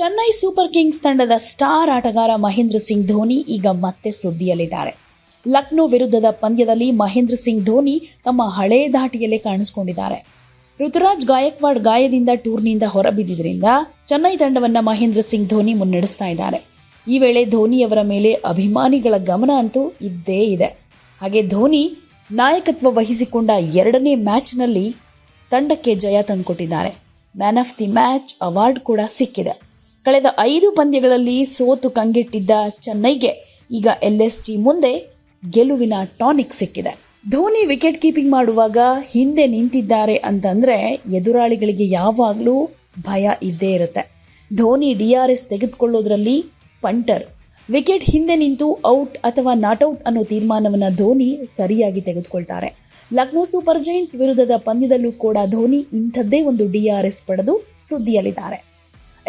Chennai Super Kings ತಂಡದ star ಆಟಗಾರ ಮಹೇಂದ್ರ ಸಿಂಗ್ ಧೋನಿ ಈಗ ಮತ್ತೆ ಸುದ್ದಿಯಲ್ಲಿದ್ದಾರೆ. ಲಕ್ನೋ ವಿರುದ್ಧದ ಪಂದ್ಯದಲ್ಲಿ ಮಹೇಂದ್ರ ಸಿಂಗ್ ಧೋನಿ ತಮ್ಮ ಹಳೇ ಧಾಟಿಯಲ್ಲೇ ಕಾಣಿಸಿಕೊಂಡಿದ್ದಾರೆ. ಋತುರಾಜ್ ಗಾಯಕ್ವಾಡ್ ಗಾಯದಿಂದ ಟೂರ್ನಿಯಿಂದ ಹೊರಬಿದ್ದಿದ್ದರಿಂದ ಚೆನ್ನೈ ತಂಡವನ್ನು ಮಹೇಂದ್ರ ಸಿಂಗ್ ಧೋನಿ ಮುನ್ನಡೆಸ್ತಾ ಇದ್ದಾರೆ. ಈ ವೇಳೆ ಧೋನಿಯವರ ಮೇಲೆ ಅಭಿಮಾನಿಗಳ ಗಮನ ಅಂತೂ ಇದ್ದೇ ಇದೆ. ಹಾಗೆ ಧೋನಿ ನಾಯಕತ್ವ ವಹಿಸಿಕೊಂಡ ಎರಡನೇ ಮ್ಯಾಚ್ನಲ್ಲಿ ತಂಡಕ್ಕೆ ಜಯ ತಂದುಕೊಟ್ಟಿದ್ದಾರೆ. Man of the match award ಕೂಡ ಸಿಕ್ಕಿದೆ. ಕಳೆದ ಐದು ಪಂದ್ಯಗಳಲ್ಲಿ ಸೋತು ಕಂಗೆಟ್ಟಿದ್ದ ಚೆನ್ನೈಗೆ ಈಗ ಎಲ್ಎಸ್ಜಿ ಮುಂದೆ ಗೆಲುವಿನ ಟಾನಿಕ್ ಸಿಕ್ಕಿದೆ. ಧೋನಿ ವಿಕೆಟ್ ಕೀಪಿಂಗ್ ಮಾಡುವಾಗ ಹಿಂದೆ ನಿಂತಿದ್ದಾರೆ ಅಂತಂದ್ರೆ ಎದುರಾಳಿಗಳಿಗೆ ಯಾವಾಗಲೂ ಭಯ ಇದ್ದೇ ಇರುತ್ತೆ. ಧೋನಿ ಡಿ ಆರ್ ಎಸ್ ತೆಗೆದುಕೊಳ್ಳೋದ್ರಲ್ಲಿ ಪಂಟರ್. ವಿಕೆಟ್ ಹಿಂದೆ ನಿಂತು ಔಟ್ ಅಥವಾ ನಾಟ್ ಔಟ್ ಅನ್ನೋ ತೀರ್ಮಾನವನ್ನು ಧೋನಿ ಸರಿಯಾಗಿ ತೆಗೆದುಕೊಳ್ತಾರೆ. ಲಕ್ನೋ ಸೂಪರ್ ಜೈಂಟ್ಸ್ ವಿರುದ್ಧದ ಪಂದ್ಯದಲ್ಲೂ ಕೂಡ ಧೋನಿ ಇಂಥದ್ದೇ ಒಂದು ಡಿ ಆರ್ ಎಸ್ ಪಡೆದು ಸುದ್ದಿಯಲ್ಲಿದ್ದಾರೆ.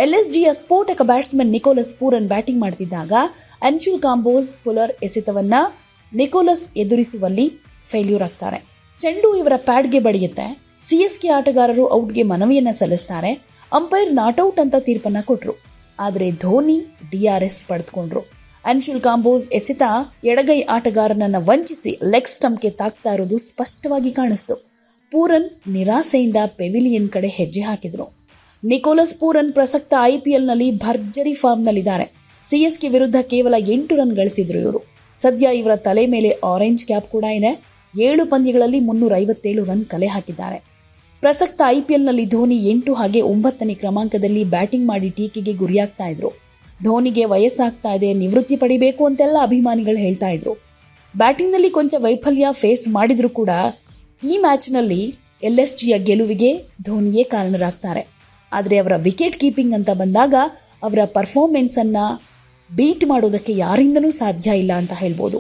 ಎಲ್ಎಸ್ಜಿಯ ಸ್ಫೋಟಕ ಬ್ಯಾಟ್ಸ್ಮನ್ ನಿಕೋಲಸ್ ಪೂರನ್ ಬ್ಯಾಟಿಂಗ್ ಮಾಡ್ತಿದ್ದಾಗ ಅನ್ಶುಲ್ ಕಾಂಬೋಸ್ ಪುಲರ್ ಎಸೆತವನ್ನ ನಿಕೋಲಸ್ ಎದುರಿಸುವಲ್ಲಿ ಫೇಲ್ಯೂರ್ ಆಗ್ತಾರೆ. ಚೆಂಡು ಇವರ ಪ್ಯಾಡ್ಗೆ ಬಡಿಯುತ್ತೆ. ಸಿಎಸ್ಕೆ ಆಟಗಾರರು ಔಟ್ಗೆ ಮನವಿಯನ್ನ ಸಲ್ಲಿಸ್ತಾರೆ. ಅಂಪೈರ್ ನಾಟ್ಔಟ್ ಅಂತ ತೀರ್ಪನ್ನ ಕೊಟ್ಟರು ಆದರೆ ಧೋನಿ ಡಿಆರ್ಎಸ್ ಪಡೆದುಕೊಂಡ್ರು. ಅನ್ಶುಲ್ ಕಾಂಬೋಸ್ ಎಸೆತ ಎಡಗೈ ಆಟಗಾರನನ್ನ ವಂಚಿಸಿ ಲೆಗ್ ಸ್ಟಂಪ್ಗೆ ತಾಕ್ತಾ ಇರೋದು ಸ್ಪಷ್ಟವಾಗಿ ಕಾಣಿಸ್ತು. ಪೂರನ್ ನಿರಾಸೆಯಿಂದ ಪೆವಿಲಿಯನ್ ಕಡೆ ಹೆಜ್ಜೆ ಹಾಕಿದ್ರು. ನಿಕೋಲಸ್ ಪೂರನ್ ಪ್ರಸಕ್ತ ಐಪಿಎಲ್ನಲ್ಲಿ ಭರ್ಜರಿ ಫಾರ್ಮ್ನಲ್ಲಿದ್ದಾರೆ. ಸಿಎಸ್ಕೆ ವಿರುದ್ಧ ಕೇವಲ ಎಂಟು ರನ್ ಗಳಿಸಿದ್ರು ಇವರು. ಸದ್ಯ ಇವರ ತಲೆ ಮೇಲೆ ಆರೆಂಜ್ ಕ್ಯಾಪ್ ಕೂಡ ಇದೆ. ಏಳು ಪಂದ್ಯಗಳಲ್ಲಿ ಮುನ್ನೂರ ಐವತ್ತೇಳು ರನ್ ಕಲೆ ಹಾಕಿದ್ದಾರೆ. ಪ್ರಸಕ್ತ ಐಪಿಎಲ್ನಲ್ಲಿ ಧೋನಿ ಎಂಟು ಹಾಗೆ ಒಂಬತ್ತನೇ ಕ್ರಮಾಂಕದಲ್ಲಿ ಬ್ಯಾಟಿಂಗ್ ಮಾಡಿ ಟೀಕೆಗೆ ಗುರಿಯಾಗ್ತಾ ಇದ್ರು. ಧೋನಿಗೆ ವಯಸ್ಸಾಗ್ತಾ ಇದೆ, ನಿವೃತ್ತಿ ಪಡಿಬೇಕು ಅಂತೆಲ್ಲ ಅಭಿಮಾನಿಗಳು ಹೇಳ್ತಾ ಇದ್ರು. ಬ್ಯಾಟಿಂಗ್ನಲ್ಲಿ ಕೊಂಚ ವೈಫಲ್ಯ ಫೇಸ್ ಮಾಡಿದರೂ ಕೂಡ ಈ ಮ್ಯಾಚ್ನಲ್ಲಿ ಎಲ್ ಎಸ್ ಜಿಯ ಗೆಲುವಿಗೆ ಧೋನಿಯೇ ಕಾರಣರಾಗ್ತಾರೆ. ಆದರೆ ಅವರ ವಿಕೆಟ್ ಕೀಪಿಂಗ್ ಅಂತ ಬಂದಾಗ ಅವರ ಪರ್ಫಾರ್ಮೆನ್ಸನ್ನು ಬೀಟ್ ಮಾಡೋದಕ್ಕೆ ಯಾರಿಂದನೂ ಸಾಧ್ಯ ಇಲ್ಲ ಅಂತ ಹೇಳ್ಬೋದು.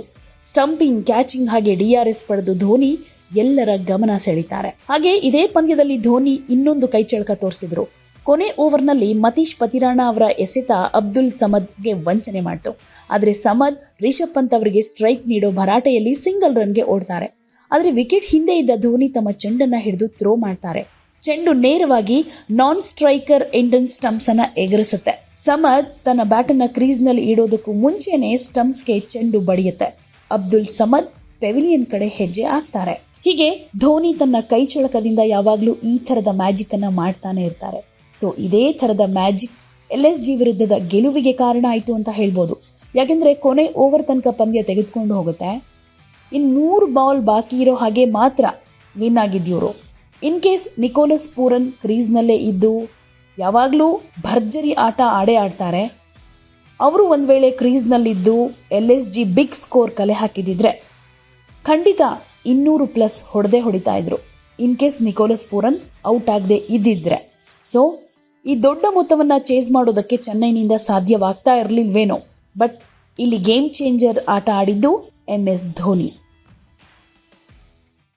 ಸ್ಟಂಪಿಂಗ್ ಕ್ಯಾಚಿಂಗ್ ಹಾಗೆ ಡಿ ಆರ್ ಎಸ್ ಪಡೆದು ಧೋನಿ ಎಲ್ಲರ ಗಮನ ಸೆಳೀತಾರೆ. ಹಾಗೆ ಇದೇ ಪಂದ್ಯದಲ್ಲಿ ಧೋನಿ ಇನ್ನೊಂದು ಕೈಚಳಕ ತೋರಿಸಿದ್ರು. ಕೊನೆ ಓವರ್ನಲ್ಲಿ ಮತೀಶ್ ಪತಿರಾಣ ಅವರ ಎಸೆತ ಅಬ್ದುಲ್ ಸಮದ್ಗೆ ವಂಚನೆ ಮಾಡ್ತು. ಆದರೆ ಸಮದ್, ರಿಷಬ್ ಪಂತ್ ಅವರಿಗೆ ಸ್ಟ್ರೈಕ್ ನೀಡೋ ಭರಾಟೆಯಲ್ಲಿ ಸಿಂಗಲ್ ರನ್ಗೆ ಓಡ್ತಾರೆ. ಆದರೆ ವಿಕೆಟ್ ಹಿಂದೆ ಇದ್ದ ಧೋನಿ ತಮ್ಮ ಚೆಂಡನ್ನು ಹಿಡಿದು ಥ್ರೋ ಮಾಡ್ತಾರೆ. ಚೆಂಡು ನೇರವಾಗಿ ನಾನ್ ಸ್ಟ್ರೈಕರ್ ಎಂಡನ್ ಸ್ಟಂಪ್ಸ್ ಅನ್ನ ಎಗರಿಸುತ್ತೆ. ಸಮದ್ ತನ್ನ ಬ್ಯಾಟನ್ನು ಕ್ರೀಸ್ನಲ್ಲಿ ಇಡೋದಕ್ಕೂ ಮುಂಚೆನೆ ಸ್ಟಂಪ್ಸ್ಗೆ ಚೆಂಡು ಬಡಿಯುತ್ತೆ. ಅಬ್ದುಲ್ ಸಮದ್ ಪೆವಿಲಿಯನ್ ಕಡೆ ಹೆಜ್ಜೆ ಹಾಕ್ತಾರೆ. ಹೀಗೆ ಧೋನಿ ತನ್ನ ಕೈ ಚಳಕದಿಂದ ಯಾವಾಗಲೂ ಈ ಥರದ ಮ್ಯಾಜಿಕ್ ಅನ್ನ ಮಾಡ್ತಾನೆ ಇರ್ತಾರೆ. ಸೊ ಇದೇ ಥರದ ಮ್ಯಾಜಿಕ್ ಎಲ್ ಎಸ್ ಜಿ ವಿರುದ್ಧದ ಗೆಲುವಿಗೆ ಕಾರಣ ಆಯಿತು ಅಂತ ಹೇಳ್ಬೋದು. ಯಾಕೆಂದರೆ ಕೊನೆ ಓವರ್ ತನಕ ಪಂದ್ಯ ತೆಗೆದುಕೊಂಡು ಹೋಗುತ್ತೆ. ಇನ್ನು ಮೂರು ಬಾಲ್ ಬಾಕಿ ಇರೋ ಹಾಗೆ ಮಾತ್ರ ವಿನ್ ಆಗಿದ್ಯವರು. ಇನ್ ಕೇಸ್ ನಿಕೋಲಸ್ ಪೂರನ್ ಕ್ರೀಸ್ನಲ್ಲೇ ಇದ್ದು, ಯಾವಾಗಲೂ ಭರ್ಜರಿ ಆಟ ಆಡೇ ಆಡ್ತಾರೆ. ಅವರು ಒಂದು ವೇಳೆ ಕ್ರೀಸ್ನಲ್ಲಿದ್ದು L S G big score ಕಲೆ ಹಾಕಿದಿದ್ರೆ, ಖಂಡಿತ ಇನ್ನೂರು ಪ್ಲಸ್ ಹೊಡೆದೆ ಹೊಡಿತಾ ಇದ್ರು. In case Nicholas Pooran out ಆಗದೆ ಇದ್ದಿದ್ರೆ. ಸೊ ಈ ದೊಡ್ಡ ಮೊತ್ತವನ್ನು ಚೇಸ್ ಮಾಡೋದಕ್ಕೆ ಚೆನ್ನೈನಿಂದ ಸಾಧ್ಯವಾಗ್ತಾ ಇರಲಿಲ್ವೇನೋ. ಬಟ್ ಇಲ್ಲಿ ಗೇಮ್ ಚೇಂಜರ್ ಆಟ ಆಡಿದ್ದು ಎಂ ಎಸ್ ಧೋನಿ